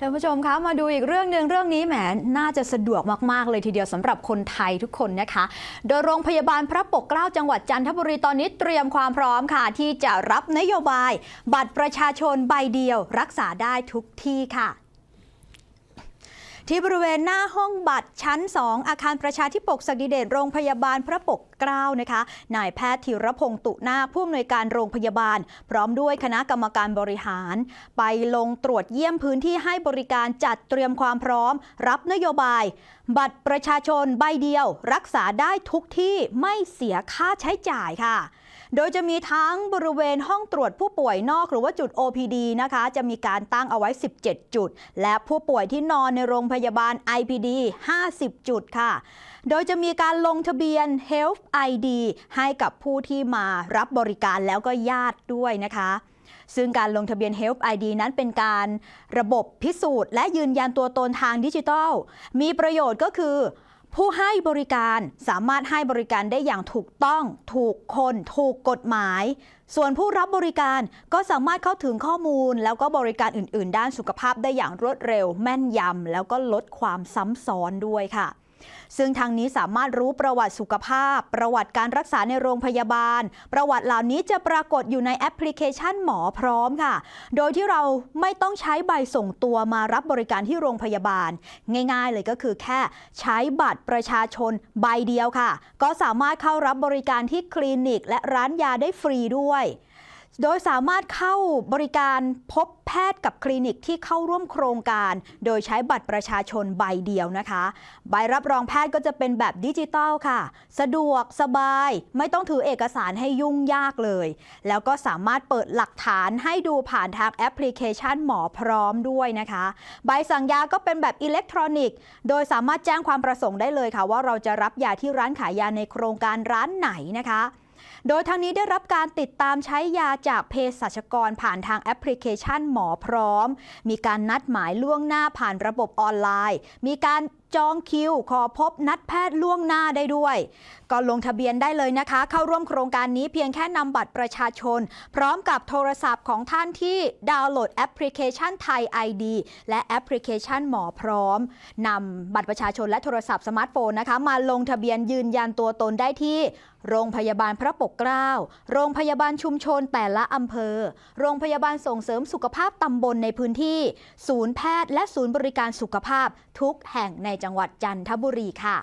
ท่านผู้ชมคะมาดูอีกเรื่องหนึ่งเรื่องนี้แหมน่าจะสะดวกมาก ๆ เลยทีเดียวสำหรับคนไทยทุกคนนะคะ โดยโรงพยาบาลพระปกเกล้าจังหวัดจันทบุรีตอนนี้เตรียมความพร้อมค่ะ ที่จะรับนโยบาย บัตรประชาชนใบเดียว รักษาได้ทุกที่ค่ะ ที่บริเวณหน้าห้องบัตรชั้น 2 อาคารประชาธิปกศักดิเดชโรงพยาบาลพระปกเกล้านะคะนายแพทย์ธีรพงศ์ตุนาคผู้อำนวยการโรงพยาบาล พร้อมด้วยคณะกรรมการบริหาร ไปลงตรวจเยี่ยมพื้นที่ให้บริการจัดเตรียมความพร้อม รับนโยบาย บัตรประชาชนใบเดียว รักษาได้ทุกที่ไม่เสียค่าใช้จ่ายค่ะ โดยจะมีทั้งบริเวณห้องตรวจผู้ป่วยนอกหรือว่าจุด OPD นะคะ จะมีการตั้งเอาไว้ 17 จุด และผู้ป่วยที่นอนในโรงพยาบาล IPD 50 จุดค่ะ โดยจะมีการลงทะเบียน Health ID ให้กับผู้ที่มารับบริการแล้วก็ญาติด้วยนะคะซึ่งการลงทะเบียน Health ID นั้นเป็นการระบบพิสูจน์ และยืนยันตัวตนทางดิจิทัล มีประโยชน์ก็คือ ผู้ให้บริการสามารถให้บริการได้อย่างถูกต้อง ถูกคน ถูกกฎหมาย ส่วนผู้รับบริการก็สามารถเข้าถึงข้อมูล แล้วก็บริการอื่น ๆ ด้านสุขภาพได้อย่างรวดเร็ว แม่นยำแล้วก็ลดความซ้ำซ้อนด้วยค่ะ ซึ่งทางนี้สามารถรู้ประวัติสุขภาพ ประวัติการรักษาในโรงพยาบาล ประวัติเหล่านี้จะปรากฏอยู่ในแอปพลิเคชันหมอพร้อมค่ะ โดยที่เราไม่ต้องใช้ใบส่งตัวมารับบริการที่โรงพยาบาล ง่ายๆเลยก็คือแค่ใช้บัตรประชาชนใบเดียวค่ะ ก็สามารถเข้ารับบริการที่คลินิก และร้านยาได้ฟรีด้วย โดยสามารถเข้าบริการพบแพทย์กับคลินิกที่เข้าร่วมโครงการ โดยใช้บัตรประชาชนใบเดียวนะคะ ใบรับรองแพทย์ก็จะเป็นแบบดิจิตอลค่ะ สะดวกสบาย ไม่ต้องถือเอกสารให้ยุ่งยากเลย แล้วก็สามารถเปิดหลักฐานให้ดูผ่านทางแอปพลิเคชันหมอพร้อมด้วยนะคะ ใบสั่งยาก็เป็นแบบอิเล็กทรอนิกส์ โดยสามารถแจ้งความประสงค์ได้เลยค่ะ ว่าเราจะรับยาที่ร้านขายยาในโครงการร้านไหนนะคะ โดยทางนี้ได้รับการติดตามใช้ยาจากเภสัชกรผ่านทางแอปพลิเคชันหมอพร้อม มีการนัดหมายล่วงหน้าผ่านระบบออนไลน์ มีการ จองคิว ขอพบนัดแพทย์ล่วงหน้าได้ด้วย ก็ลงทะเบียนได้เลยนะคะ เข้าร่วมโครงการนี้เพียงแค่นำบัตรประชาชน พร้อมกับโทรศัพท์ของท่านที่ดาวน์โหลดแอปพลิเคชันไทย ID และแอปพลิเคชันหมอพร้อมนำบัตรประชาชนและโทรศัพท์สมาร์ทโฟนนะคะ มาลงทะเบียนยืนยันตัวตนได้ที่โรงพยาบาลพระปกเกล้า โรงพยาบาลชุมชนแต่ละอำเภอ โรงพยาบาลส่งเสริมสุขภาพตำบลในพื้นที่ ศูนย์แพทย์และศูนย์บริการสุขภาพทุกแห่งในจังหวัดจันทบุรีค่ะ